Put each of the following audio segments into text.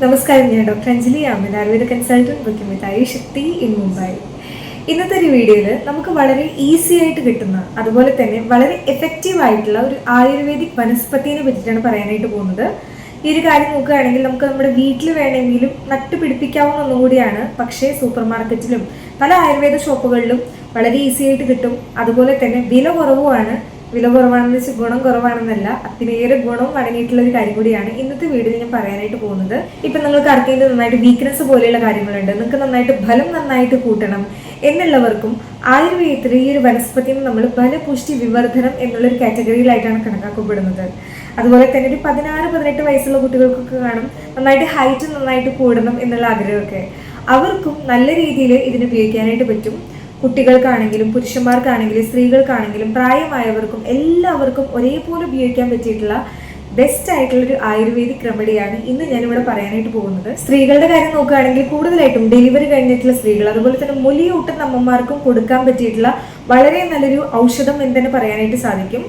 നമസ്കാരം ഞാൻ doctor Anjali. Amman Ayurveda consultant consultant ബുദ്ധിമുട്ടായി ശക്തി ഇൻ മുംബൈ ഇന്നത്തെ ഒരു വീഡിയോയിൽ നമുക്ക് വളരെ ഈസി ആയിട്ട് കിട്ടുന്ന അതുപോലെ തന്നെ വളരെ എഫക്റ്റീവ് ആയിട്ടുള്ള ഒരു ആയുർവേദിക് വനസ്പതിനെ പറ്റിയിട്ടാണ് പറയാനായിട്ട് പോകുന്നത്. ഈ ഒരു കാര്യം നോക്കുകയാണെങ്കിൽ നമുക്ക് നമ്മുടെ വീട്ടിൽ വേണമെങ്കിലും നട്ടുപിടിപ്പിക്കാവുന്ന ഒന്നുകൂടിയാണ് പക്ഷേ സൂപ്പർ മാർക്കറ്റിലും പല ആയുർവേദ ഷോപ്പുകളിലും വളരെ ഈസി ആയിട്ട് കിട്ടും. അതുപോലെ തന്നെ വില കുറവുമാണ്. വില കുറവാണെന്ന് വെച്ചാൽ ഗുണം കുറവാണെന്നല്ല അതിനേറെ ഗുണവും അടങ്ങിയിട്ടുള്ള ഒരു കാര്യം കൂടിയാണ് ഇന്നത്തെ വീഡിയോയിൽ ഞാൻ പറയാനായിട്ട് പോകുന്നത്. ഇപ്പം നിങ്ങൾക്ക് ആർക്കെങ്കിലും നന്നായിട്ട് വീക്ക്നെസ് പോലെയുള്ള കാര്യങ്ങളുണ്ട്. നിങ്ങൾക്ക് നന്നായിട്ട് ഫലം നന്നായിട്ട് കൂട്ടണം എന്നുള്ളവർക്കും ആയുർവേദത്തിൽ ഈ ഒരു വനസ്പതിയും നമ്മൾ ഫലപുഷ്ടി വിവർദ്ധനം എന്നുള്ളൊരു കാറ്റഗറിയിലായിട്ടാണ് കണക്കാക്കപ്പെടുന്നത്. അതുപോലെ തന്നെ ഒരു പതിനാറ് പതിനെട്ട് വയസ്സുള്ള കുട്ടികൾക്കൊക്കെ കാണും നന്നായിട്ട് ഹൈറ്റ് നന്നായിട്ട് കൂടണം എന്നുള്ള ആഗ്രഹമൊക്കെ. അവർക്കും നല്ല രീതിയിൽ ഇതിന് ഉപയോഗിക്കാനായിട്ട് പറ്റും. കുട്ടികൾക്കാണെങ്കിലും പുരുഷന്മാർക്കാണെങ്കിലും സ്ത്രീകൾക്കാണെങ്കിലും പ്രായമായവർക്കും എല്ലാവർക്കും ഒരേപോലെ ഉപയോഗിക്കാൻ പറ്റിയിട്ടുള്ള ബെസ്റ്റ് ആയിട്ടുള്ള ഒരു ആയുർവേദിക് റെമഡിയാണ് ഇന്ന് ഞാനിവിടെ പറയാനായിട്ട് പോകുന്നത്. സ്ത്രീകളുടെ കാര്യം നോക്കുകയാണെങ്കിൽ കൂടുതലായിട്ടും ഡെലിവറി കഴിഞ്ഞിട്ടുള്ള സ്ത്രീകൾ അതുപോലെ തന്നെ മുലിയൂട്ടുന്ന അമ്മമാർക്കും കൊടുക്കാൻ പറ്റിയിട്ടുള്ള വളരെ നല്ലൊരു ഔഷധം എന്ന് തന്നെ പറയാനായിട്ട് സാധിക്കും.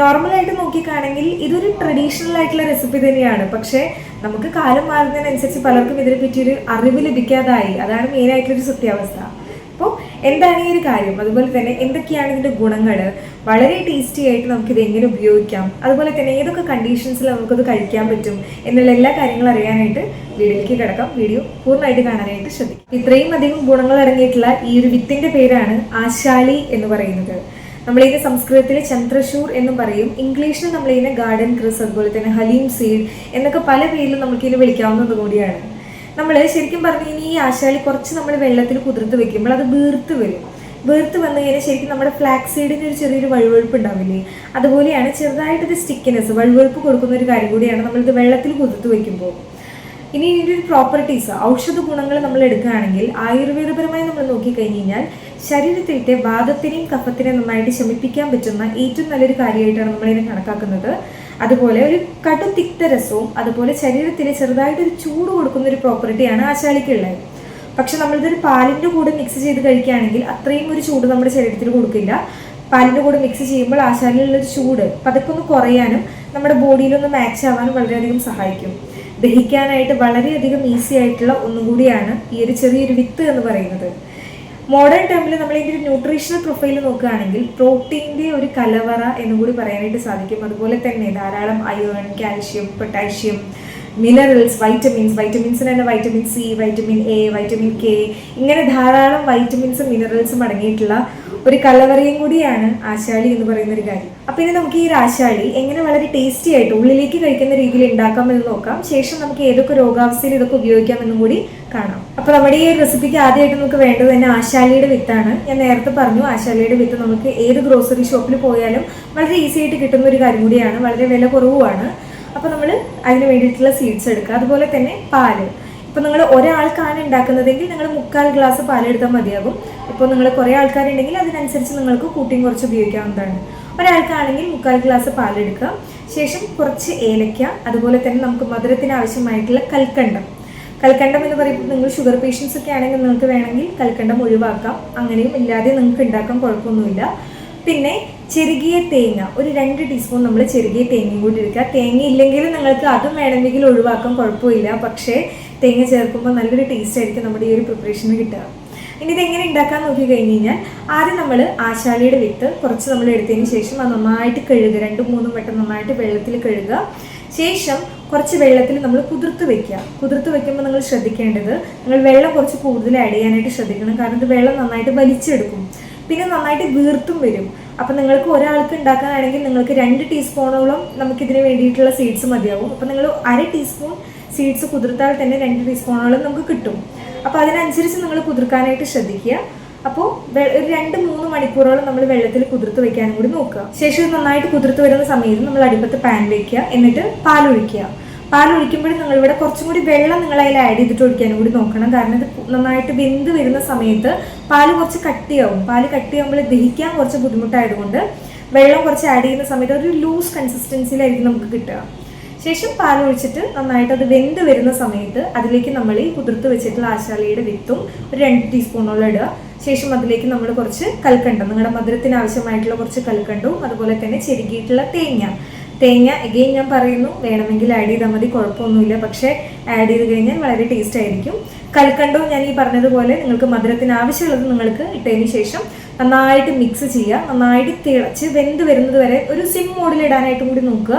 നോർമലായിട്ട് നോക്കിക്കാണെങ്കിൽ ഇതൊരു ട്രഡീഷണൽ ആയിട്ടുള്ള റെസിപ്പി തന്നെയാണ്. പക്ഷേ നമുക്ക് കാലം മാറുന്നതിനനുസരിച്ച് പലർക്കും ഇതിനെ പറ്റിയൊരു അറിവ് ലഭിക്കാതായി. അതാണ് മെയിനായിട്ടുള്ളൊരു സത്യാവസ്ഥ. എന്താണ് ഈ ഒരു കാര്യം? അതുപോലെ തന്നെ എന്തൊക്കെയാണ് ഇതിന്റെ ഗുണങ്ങൾ വളരെ ടേസ്റ്റി ആയിട്ട് നമുക്കിത് എങ്ങനെ ഉപയോഗിക്കാം? അതുപോലെ തന്നെ ഏതൊക്കെ കണ്ടീഷൻസിൽ നമുക്കത് കഴിക്കാൻ പറ്റും? എന്നുള്ള എല്ലാ കാര്യങ്ങളും അറിയാനായിട്ട് വീഡിയോയിലേക്ക് കിടക്കാം. വീഡിയോ പൂർണമായിട്ട് കാണാനായിട്ട് ശ്രദ്ധിക്കും ഇത്രയും അധികം ഗുണങ്ങൾ അടങ്ങിയിട്ടുള്ള ഈ ഒരു വിത്തിന്റെ പേരാണ് ആശാലി എന്ന് പറയുന്നത്. നമ്മളിതിനെ സംസ്കൃതത്തിൽ ചന്ദ്രശൂർ എന്നും പറയും. ഇംഗ്ലീഷിൽ നമ്മളിതിനെ ഗാർഡൻ ക്രിസ് അതുപോലെ തന്നെ ഹലീം സീഡ് എന്നൊക്കെ പല പേരിലും നമുക്കിതിനെ വിളിക്കാവുന്നത് കൂടിയാണ്. നമ്മൾ ശരിക്കും പറഞ്ഞു കഴിഞ്ഞാൽ ഈ ആശാലി കുറച്ച് നമ്മൾ വെള്ളത്തിൽ കുതിർത്ത് വെക്കുമ്പോൾ അത് വീർത്ത് വരും. വീർത്ത് വന്നു കഴിഞ്ഞാൽ ശരിക്കും നമ്മുടെ ഫ്ലാക്സ് സീഡിന് ഒരു ചെറിയൊരു വഴുവഴുപ്പ് ഉണ്ടാവില്ലേ? അതുപോലെയാണ് ചെറുതായിട്ട് ചെറുതായിട്ടൊരു സ്റ്റിക്കിനെസ് വഴുവഴുപ്പ് കൊടുക്കുന്ന ഒരു കാര്യം കൂടിയാണ് നമ്മളിത് വെള്ളത്തിൽ കുതിർത്ത് വെക്കുമ്പോൾ. ഇനി ഇതിന്റെ ഒരു പ്രോപ്പർട്ടീസ് ഔഷധ ഗുണങ്ങൾ നമ്മൾ എടുക്കുകയാണെങ്കിൽ ആയുർവേദപരമായി നമ്മൾ നോക്കിക്കഴിഞ്ഞ് കഴിഞ്ഞാൽ ശരീരത്തിന്റെ വാദത്തിനെയും കഫത്തിനെയും നന്നായിട്ട് ശമിപ്പിക്കാൻ പറ്റുന്ന ഏറ്റവും നല്ലൊരു കാര്യമായിട്ടാണ് നമ്മളിതിനെ കണക്കാക്കുന്നത്. അതുപോലെ ഒരു കടു തിക്തരസവും അതുപോലെ ശരീരത്തിൽ ചെറുതായിട്ടൊരു ചൂട് കൊടുക്കുന്ന ഒരു പ്രോപ്പർട്ടിയാണ് ആശാലിക്കുള്ളത് പക്ഷെ നമ്മളിതൊരു പാലിന്റെ കൂടെ മിക്സ് ചെയ്ത് കഴിക്കുകയാണെങ്കിൽ അത്രയും ഒരു ചൂട് നമ്മുടെ ശരീരത്തിൽ കൊടുക്കില്ല. പാലിന്റെ കൂടെ മിക്സ് ചെയ്യുമ്പോൾ ആശാലിലുള്ളൊരു ചൂട് പതുക്കെ ഒന്ന് കുറയാനും നമ്മുടെ ബോഡിയിലൊന്ന് മാച്ച് ആവാനും വളരെയധികം സഹായിക്കും. ദഹിക്കാനായിട്ട് വളരെയധികം ഈസി ആയിട്ടുള്ള ഒന്നുകൂടിയാണ് ഈ ഒരു ചെറിയൊരു വിത്ത് എന്ന് പറയുന്നത്. മോഡേൺ ടൈമിൽ നമ്മൾ ന്യൂട്രീഷണൽ പ്രൊഫൈൽ നോക്കുകയാണെങ്കിൽ പ്രോട്ടീന്റെ ഒരു കലവറ എന്നും കൂടി പറയാനായിട്ട് സാധിക്കും. അതുപോലെ തന്നെ ധാരാളം iron calcium potassium minerals vitamins vitamins തന്നെ vitamin C vitamin A vitamin K ഇങ്ങനെ ധാരാളം വൈറ്റമിൻസും മിനറൽസും അടങ്ങിയിട്ടുള്ള ഒരു കലവറയും കൂടിയാണ് ആശാളി എന്ന് പറയുന്ന ഒരു കാര്യം. അപ്പം ഇനി നമുക്ക് ഈ ആശാളി എങ്ങനെ വളരെ ടേസ്റ്റി ആയിട്ട് ഉള്ളിലേക്ക് കഴിക്കുന്ന രീതിയിൽ ഉണ്ടാക്കാമെന്ന് നോക്കാം. ശേഷം നമുക്ക് ഏതൊക്കെ രോഗാവസ്ഥയിൽ ഇതൊക്കെ ഉപയോഗിക്കാമെന്നും കൂടി കാണാം. അപ്പോൾ നമ്മുടെ ഈ റെസിപ്പിക്ക് ആദ്യമായിട്ട് നമുക്ക് വേണ്ടത് തന്നെ ആശാലിയുടെ വിത്താണ്. ഞാൻ നേരത്തെ പറഞ്ഞു ആശാലിയുടെ വിത്ത് നമുക്ക് ഏത് ഗ്രോസറി ഷോപ്പിൽ പോയാലും വളരെ ഈസി ആയിട്ട് കിട്ടുന്ന ഒരു കാര്യം കൂടിയാണ്. വളരെ വില കുറവുമാണ്. അപ്പോൾ നമ്മൾ അതിന് വേണ്ടിയിട്ടുള്ള സീഡ്സ് എടുക്കുക. അതുപോലെ തന്നെ പാൽ. ഇപ്പോൾ നിങ്ങൾ ഒരാൾക്കാണ് ഉണ്ടാക്കുന്നതെങ്കിൽ നിങ്ങൾ മുക്കാൽ ഗ്ലാസ് പാൽ എടുത്താൽ മതിയാകും. ഇപ്പോൾ നിങ്ങൾ കുറേ ആൾക്കാരുണ്ടെങ്കിൽ അതിനനുസരിച്ച് നിങ്ങൾക്ക് കൂട്ടിയും കുറച്ച് ഉപയോഗിക്കാവുന്നതാണ്. ഒരാൾക്കാണെങ്കിൽ മുക്കാൽ ഗ്ലാസ് പാലെടുക്കുക ശേഷം കുറച്ച് ഏലക്ക അതുപോലെ തന്നെ നമുക്ക് മധുരത്തിന് ആവശ്യമായിട്ടുള്ള കൽക്കണ്ടം. കൽക്കണ്ടം എന്ന് പറയുമ്പോൾ നിങ്ങൾ ഷുഗർ പേഷ്യൻസ് ഒക്കെ ആണെങ്കിൽ നിങ്ങൾക്ക് വേണമെങ്കിൽ കൽക്കണ്ടം ഒഴിവാക്കാം. അങ്ങനെയും ഇല്ലാതെ നിങ്ങൾക്ക് ഉണ്ടാക്കാൻ കുഴപ്പമൊന്നുമില്ല. പിന്നെ ചെറുകിയ തേങ്ങ ഒരു രണ്ട് ടീസ്പൂൺ നമ്മൾ ചെറുകിയ തേങ്ങയും കൂടി എടുക്കുക. തേങ്ങ ഇല്ലെങ്കിലും നിങ്ങൾക്ക് അതും വേണമെങ്കിൽ ഒഴിവാക്കാൻ കുഴപ്പമില്ല. പക്ഷേ തേങ്ങ ചേർക്കുമ്പോൾ നല്ലൊരു ടേസ്റ്റ് ആയിരിക്കും നമ്മുടെ ഈ ഒരു പ്രിപ്പറേഷന് കിട്ടുക. ഇനി ഇത് എങ്ങനെ ഉണ്ടാക്കാൻ നോക്കി കഴിഞ്ഞ് കഴിഞ്ഞാൽ ആദ്യം നമ്മൾ ആശാലിയുടെ വിത്ത് കുറച്ച് നമ്മൾ എടുത്തതിന് ശേഷം അത് നന്നായിട്ട് കഴുകുക. രണ്ടും മൂന്നും വട്ടം നന്നായിട്ട് വെള്ളത്തിൽ കഴുകുക. ശേഷം കുറച്ച് വെള്ളത്തിൽ നമ്മൾ കുതിർത്ത് വെക്കുക. കുതിർത്ത് വെക്കുമ്പോൾ നിങ്ങൾ ശ്രദ്ധിക്കേണ്ടത് നിങ്ങൾ വെള്ളം കുറച്ച് കൂടുതൽ ആഡ് ചെയ്യാനായിട്ട് ശ്രദ്ധിക്കണം. കാരണം ഇത് വെള്ളം നന്നായിട്ട് വലിച്ചെടുക്കും. പിന്നെ നന്നായിട്ട് വീർത്തും വരും. അപ്പം നിങ്ങൾക്ക് ഒരാൾക്ക് ഉണ്ടാക്കാനാണെങ്കിൽ നിങ്ങൾക്ക് രണ്ട് ടീസ്പൂണോളം നമുക്കിതിന് വേണ്ടിയിട്ടുള്ള സീഡ്സ് മതിയാവും. അപ്പം നിങ്ങൾ അര ടീസ്പൂൺ സീഡ്സ് കുതിർത്താൽ തന്നെ രണ്ട് ടീസ്പൂണോളം നമുക്ക് കിട്ടും. അപ്പോൾ അതിനനുസരിച്ച് നിങ്ങൾ കുതിർക്കാനായിട്ട് ശ്രദ്ധിക്കുക. അപ്പോൾ ഒരു രണ്ട് മൂന്ന് മണിക്കൂറോളം നമ്മൾ വെള്ളത്തിൽ കുതിർത്ത് വെക്കാനും കൂടി നോക്കുക. ശേഷം നന്നായിട്ട് കുതിർത്ത് വരുന്ന സമയത്ത് നമ്മൾ അടിപ്പത്ത് പാൻ വെക്കുക എന്നിട്ട് പാലൊഴിക്കുക. നിങ്ങൾ ഇവിടെ കുറച്ചും കൂടി വെള്ളം നിങ്ങൾ അതിൽ ആഡ് ചെയ്തിട്ട് ഒഴിക്കാനും കൂടി നോക്കണം. കാരണം ഇത് നന്നായിട്ട് വെന്ത് വരുന്ന സമയത്ത് പാൽ കുറച്ച് കട്ടിയാവും. പാൽ കട്ടിയാകുമ്പോൾ ദഹിക്കാൻ കുറച്ച് ബുദ്ധിമുട്ടായതുകൊണ്ട് വെള്ളം കുറച്ച് ആഡ് ചെയ്യുന്ന സമയത്ത് ഒരു ലൂസ് കൺസിസ്റ്റൻസിയിലായിരിക്കും നമുക്ക് കിട്ടുക. ശേഷം പാൽ ഒഴിച്ചിട്ട് നന്നായിട്ട് അത് വെന്ത് വരുന്ന സമയത്ത് അതിലേക്ക് നമ്മൾ ഈ കുതിർത്ത് വെച്ചിട്ടുള്ള ആശാലയുടെ വിത്തും ഒരു രണ്ട് ടീസ്പൂണോളം ഇടുക. ശേഷം അതിലേക്ക് നമ്മൾ കുറച്ച് കൽക്കണ്ടം നിങ്ങളുടെ മധുരത്തിന് ആവശ്യമായിട്ടുള്ള കുറച്ച് കൽക്കണ്ടവും അതുപോലെ തന്നെ ചെരുകിയിട്ടുള്ള തേങ്ങ. തേങ്ങ എഗെയിൻ ഞാൻ പറയുന്നു വേണമെങ്കിൽ ആഡ് ചെയ്താൽ മതി കുഴപ്പമൊന്നുമില്ല പക്ഷേ ആഡ് ചെയ്ത് കഴിഞ്ഞാൽ വളരെ ടേസ്റ്റ് ആയിരിക്കും. കൽക്കണ്ടവും ഞാൻ ഈ പറഞ്ഞതുപോലെ നിങ്ങൾക്ക് മധുരത്തിന് ആവശ്യമുള്ളത് നിങ്ങൾക്ക് ഇട്ടതിന് ശേഷം നന്നായിട്ട് മിക്സ് ചെയ്യുക നന്നായിട്ട് തിളച്ച് വെന്ത് വരുന്നത് വരെ ഒരു സിം മോഡിൽ ഇടാനായിട്ടും കൂടി നോക്കുക.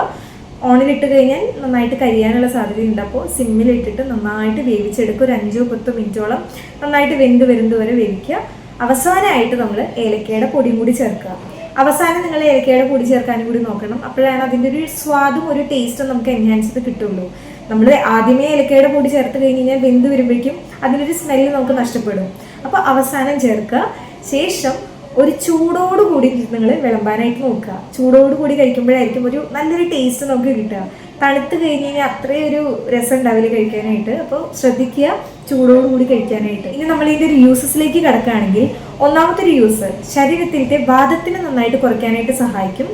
ഓണിലിട്ട് കഴിഞ്ഞാൽ നന്നായിട്ട് കരിയാനുള്ള സാധ്യതയുണ്ട്. അപ്പോൾ സിമ്മിൽ ഇട്ടിട്ട് നന്നായിട്ട് വേവിച്ചെടുക്കുക. ഒരു അഞ്ചോ പത്തോ മിനിറ്റോളം നന്നായിട്ട് വെന്ത് വരുന്നത് വരെ വേവിക്കുക. അവസാനമായിട്ട് നമ്മൾ ഏലക്കയുടെ പൊടിയും കൂടി ചേർക്കുക. അവസാനം നിങ്ങൾ ഏലക്കയുടെ പൊടി ചേർക്കാനും കൂടി നോക്കണം. അപ്പോഴാണ് അതിന്റെ ഒരു സ്വാദും ഒരു ടേസ്റ്റും നമുക്ക് എൻഹാൻസ് ചെയ്ത് കിട്ടുള്ളൂ. നമ്മൾ ആദ്യമേ ഏലക്കയുടെ പൊടി ചേർത്ത് കഴിഞ്ഞ് കഴിഞ്ഞാൽ വെന്ത് വരുമ്പോഴേക്കും അതിനൊരു സ്മെല്ല് നമുക്ക് നഷ്ടപ്പെടും. അപ്പോൾ അവസാനം ചേർക്കുക. ശേഷം ഒരു ചൂടോട് കൂടി നിങ്ങൾ വിളമ്പാനായിട്ട് നോക്കുക. ചൂടോട് കൂടി കഴിക്കുമ്പോഴായിരിക്കും ഒരു നല്ലൊരു ടേസ്റ്റ് നമുക്ക് കിട്ടുക. തണുത്ത് കഴിഞ്ഞ് കഴിഞ്ഞാൽ അത്രയും ഒരു രസം ഉണ്ടാവില്ല കഴിക്കാനായിട്ട്. അപ്പോൾ ശ്രദ്ധിക്കുക ചൂടോട് കൂടി കഴിക്കാനായിട്ട്. ഇനി നമ്മൾ ഇതിന്റെ ഒരു യൂസസിലേക്ക് കിടക്കുകയാണെങ്കിൽ ഒന്നാമത്തെ ഒരു യൂസ് ശരീരത്തിലത്തെ വാദത്തിന് നന്നായിട്ട് കുറയ്ക്കാനായിട്ട് സഹായിക്കും.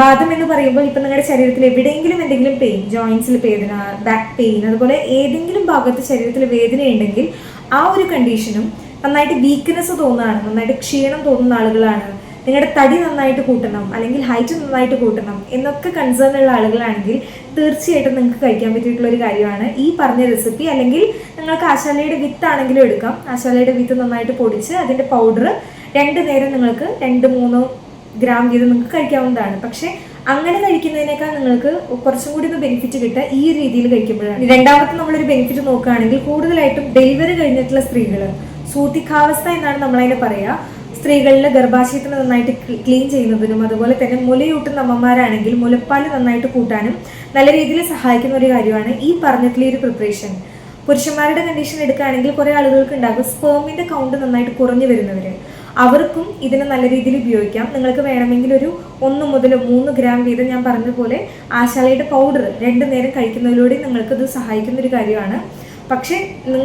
വാദം എന്ന് പറയുമ്പോൾ ഇപ്പം നിങ്ങളുടെ ശരീരത്തിൽ എവിടെയെങ്കിലും എന്തെങ്കിലും പെയിൻ ജോയിൻസിൽ വേദന ബാക്ക് പെയിൻ അതുപോലെ ഏതെങ്കിലും ഭാഗത്ത് ശരീരത്തിൽ വേദന ഉണ്ടെങ്കിൽ ആ ഒരു കണ്ടീഷനും നന്നായിട്ട് വീക്ക്നെസ് തോന്നുകയാണ് നന്നായിട്ട് ക്ഷീണം തോന്നുന്ന ആളുകളാണ്. നിങ്ങളുടെ തടി നന്നായിട്ട് കൂട്ടണം അല്ലെങ്കിൽ ഹൈറ്റ് നന്നായിട്ട് കൂട്ടണം എന്നൊക്കെ കൺസേൺ ഉള്ള ആളുകളാണെങ്കിൽ തീർച്ചയായിട്ടും നിങ്ങൾക്ക് കഴിക്കാൻ പറ്റിയിട്ടുള്ള ഒരു കാര്യമാണ് ഈ പറഞ്ഞ റെസിപ്പി അല്ലെങ്കിൽ നിങ്ങൾക്ക് ആശാലയുടെ വിത്ത് ആണെങ്കിലും എടുക്കാം. ആശാലയുടെ വിത്ത് നന്നായിട്ട് പൊടിച്ച് അതിന്റെ പൗഡർ രണ്ട് നേരം നിങ്ങൾക്ക് രണ്ട് മൂന്നോ ഗ്രാം വീതം നിങ്ങൾക്ക് കഴിക്കാവുന്നതാണ്. പക്ഷേ അങ്ങനെ കഴിക്കുന്നതിനേക്കാൾ നിങ്ങൾക്ക് കുറച്ചും കൂടി ഒന്ന് ബെനിഫിറ്റ് കിട്ടുക ഈ രീതിയിൽ കഴിക്കുമ്പോഴാണ്. രണ്ടാമത്തെ നമ്മളൊരു ബെനിഫിറ്റ് നോക്കുകയാണെങ്കിൽ കൂടുതലായിട്ടും ഡെലിവറി കഴിഞ്ഞിട്ടുള്ള സ്ത്രീകൾ സൂതികാവസ്ഥ എന്നാണ് നമ്മളതിനെ പറയുക സ്ത്രീകളിലെ ഗർഭാശയത്തിന് നന്നായിട്ട് ക്ലീൻ ചെയ്യുന്നതിനും അതുപോലെ തന്നെ മുലയൂട്ടുന്ന അമ്മമാരാണെങ്കിൽ മുലപ്പാൽ നന്നായിട്ട് കൂട്ടാനും നല്ല രീതിയിൽ സഹായിക്കുന്ന ഒരു കാര്യമാണ് ഈ പറഞ്ഞിട്ടുള്ള ഒരു പ്രിപ്പറേഷൻ പുരുഷന്മാരുടെ കണ്ടീഷൻ എടുക്കുകയാണെങ്കിൽ കുറേ ആളുകൾക്ക് ഉണ്ടാകും സ്പേമിന്റെ കൗണ്ട് നന്നായിട്ട് കുറഞ്ഞു വരുന്നവർ അവർക്കും ഇതിന് നല്ല രീതിയിൽ ഉപയോഗിക്കാം. നിങ്ങൾക്ക് വേണമെങ്കിൽ ഒരു ഒന്ന് മുതൽ മൂന്ന് ഗ്രാം വീതം ഞാൻ പറഞ്ഞതുപോലെ ആശാലയുടെ പൗഡർ രണ്ട് നേരം കഴിക്കുന്നതിലൂടെ നിങ്ങൾക്ക് ഇത് സഹായിക്കുന്ന ഒരു കാര്യമാണ്. പക്ഷേ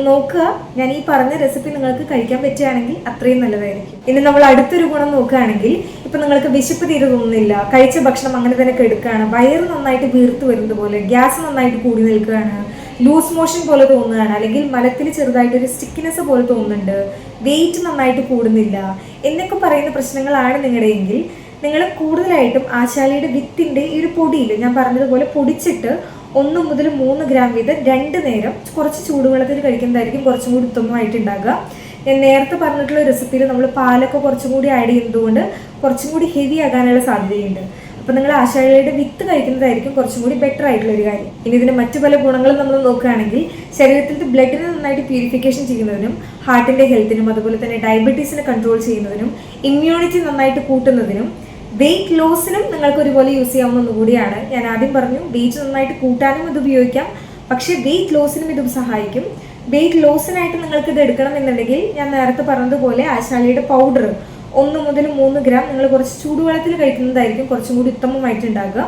നോക്കുക. ഞാൻ ഈ പറഞ്ഞ റെസിപ്പി നിങ്ങൾക്ക് കഴിക്കാൻ പറ്റുകയാണെങ്കിൽ അത്രയും നല്ലതായിരിക്കും. ഇനി നമ്മൾ അടുത്തൊരു ഗുണം നോക്കുകയാണെങ്കിൽ ഇപ്പൊ നിങ്ങൾക്ക് വിശപ്പ് തീരെ തോന്നുന്നില്ല കഴിച്ച ഭക്ഷണം അങ്ങനെ തന്നെ കെടുക്കുകയാണ് വയറ് നന്നായിട്ട് വീർത്ത് വരുന്നത് പോലെ ഗ്യാസ് നന്നായിട്ട് കൂടി നിൽക്കുകയാണ് ലൂസ് മോഷൻ പോലെ തോന്നുകയാണ് അല്ലെങ്കിൽ മലത്തിൽ ചെറുതായിട്ടൊരു സ്റ്റിക്കിനെസ് പോലെ തോന്നുന്നുണ്ട് വെയിറ്റ് നന്നായിട്ട് കൂടുന്നില്ല എന്നൊക്കെ പറയുന്ന പ്രശ്നങ്ങളാണ് നിങ്ങളുടെയെങ്കിൽ നിങ്ങൾ കൂടുതലായിട്ടും ആശാലിയുടെ വിത്തിന്റെ ഈ ഒരു പൊടിയിൽ ഞാൻ പറഞ്ഞതുപോലെ പൊടിച്ചിട്ട് ഒന്ന് മുതൽ മൂന്ന് ഗ്രാം വീതം രണ്ട് നേരം കുറച്ച് ചൂടുവെള്ളത്തിൽ കഴിക്കുന്നതായിരിക്കും കുറച്ചും കൂടി ഉത്തമമായിട്ടുണ്ടാകുക ഞാൻ നേരത്തെ പറഞ്ഞിട്ടുള്ള റെസിപ്പിയിൽ നമ്മൾ പാലൊക്കെ കുറച്ചും കൂടി ആഡ് ചെയ്യുന്നതുകൊണ്ട് കുറച്ചും കൂടി ഹെവി ആകാനുള്ള സാധ്യതയുണ്ട്. അപ്പോൾ നിങ്ങൾ ആശാരിയുടെ വിത്ത് കഴിക്കുന്നതായിരിക്കും കുറച്ചും കൂടി ബെറ്റർ ആയിട്ടുള്ള ഒരു കാര്യം. ഇനി ഇതിന് മറ്റു പല ഗുണങ്ങളും നമ്മൾ നോക്കുകയാണെങ്കിൽ ശരീരത്തിന്റെ ബ്ലഡിനെ നന്നായിട്ട് പ്യൂരിഫിക്കേഷൻ ചെയ്യുന്നതിനും ഹാർട്ടിന്റെ ഹെൽത്തിനും അതുപോലെ തന്നെ ഡയബറ്റീസിനെ കൺട്രോൾ ചെയ്യുന്നതിനും ഇമ്മ്യൂണിറ്റി നന്നായിട്ട് കൂട്ടുന്നതിനും വെയിറ്റ് ലോസിനും നിങ്ങൾക്ക് ഒരുപോലെ യൂസ് ചെയ്യാവുന്ന ഒന്നുകൂടിയാണ് ഞാൻ ആദ്യം പറഞ്ഞു വെയിറ്റ് നന്നായിട്ട് കൂട്ടാനും ഇത് ഉപയോഗിക്കാം. പക്ഷേ വെയിറ്റ് ലോസിനും ഇത് സഹായിക്കും. വെയിറ്റ് ലോസിനായിട്ട് നിങ്ങൾക്ക് ഇത് എടുക്കണം എന്നുണ്ടെങ്കിൽ ഞാൻ നേരത്തെ പറഞ്ഞതുപോലെ ആശാലിയുടെ പൗഡർ ഒന്ന് മുതൽ മൂന്ന് ഗ്രാം നിങ്ങൾ കുറച്ച് ചൂടുവെള്ളത്തിൽ കഴിക്കുന്നതായിരിക്കും കുറച്ചും കൂടി ഉത്തമമായിട്ട് ഉണ്ടാകുക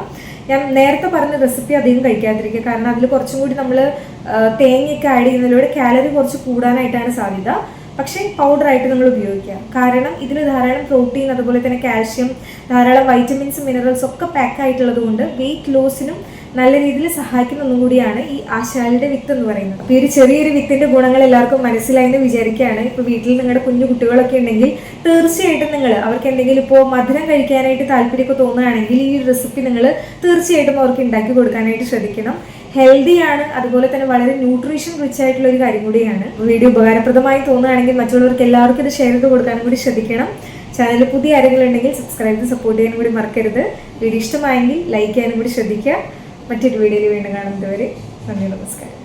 ഞാൻ നേരത്തെ പറഞ്ഞ റെസിപ്പി അധികം കഴിക്കാതിരിക്കുക. കാരണം അതിൽ കുറച്ചും കൂടി നമ്മൾ തേങ്ങയൊക്കെ ആഡ് ചെയ്യുന്നതിലൂടെ കാലറി കുറച്ച് കൂടാനായിട്ടാണ് സാധ്യത. പക്ഷേ പൗഡറായിട്ട് നമ്മൾ ഉപയോഗിക്കാം. കാരണം ഇതിൽ ധാരാളം പ്രോട്ടീൻ അതുപോലെ തന്നെ കാൽഷ്യം ധാരാളം വൈറ്റമിൻസ് മിനറൽസ് ഒക്കെ പാക്ക് ആയിട്ടുള്ളത് കൊണ്ട് വെയിറ്റ് ലോസിനും നല്ല രീതിയിൽ സഹായിക്കുന്ന ഒന്നുകൂടിയാണ് ഈ ആശാലിയുടെ വിത്ത് എന്ന് പറയുന്നത്. അപ്പോൾ ഒരു ചെറിയൊരു വിത്തിന്റെ ഗുണങ്ങൾ എല്ലാവർക്കും മനസ്സിലായി എന്ന് വിചാരിക്കുകയാണ്. ഇപ്പോൾ വീട്ടിൽ നിങ്ങളുടെ കുഞ്ഞു കുട്ടികളൊക്കെ ഉണ്ടെങ്കിൽ തീർച്ചയായിട്ടും നിങ്ങൾ അവർക്ക് എന്തെങ്കിലും ഇപ്പോൾ മധുരം കഴിക്കാനായിട്ട് താല്പര്യമൊക്കെ തോന്നുകയാണെങ്കിൽ ഈ റെസിപ്പി നിങ്ങൾ തീർച്ചയായിട്ടും അവർക്ക് ഉണ്ടാക്കി കൊടുക്കാനായിട്ട് ശ്രദ്ധിക്കണം. ഹെൽത്തിയാണ് അതുപോലെ തന്നെ വളരെ ന്യൂട്രീഷൻ റിച്ച് ആയിട്ടുള്ള ഒരു കാര്യം കൂടിയാണ്. വീഡിയോ ഉപകാരപ്രദമായി തോന്നുകയാണെങ്കിൽ മറ്റുള്ളവർക്ക് എല്ലാവർക്കും ഇത് ഷെയർ ചെയ്ത് കൊടുക്കാനും കൂടി ശ്രദ്ധിക്കണം. ചാനൽ പുതിയ ആരെങ്കിലും ഉണ്ടെങ്കിൽ സബ്സ്ക്രൈബ് ചെയ്ത് സപ്പോർട്ട് ചെയ്യാനും കൂടി മറക്കരുത്. വീഡിയോ ഇഷ്ടമായെങ്കിൽ ലൈക്ക് ചെയ്യാനും കൂടി ശ്രദ്ധിക്കുക. മറ്റൊരു വീഡിയോയിൽ വീണ്ടും കാണുന്നതുവരെ നന്ദി നമസ്കാരം.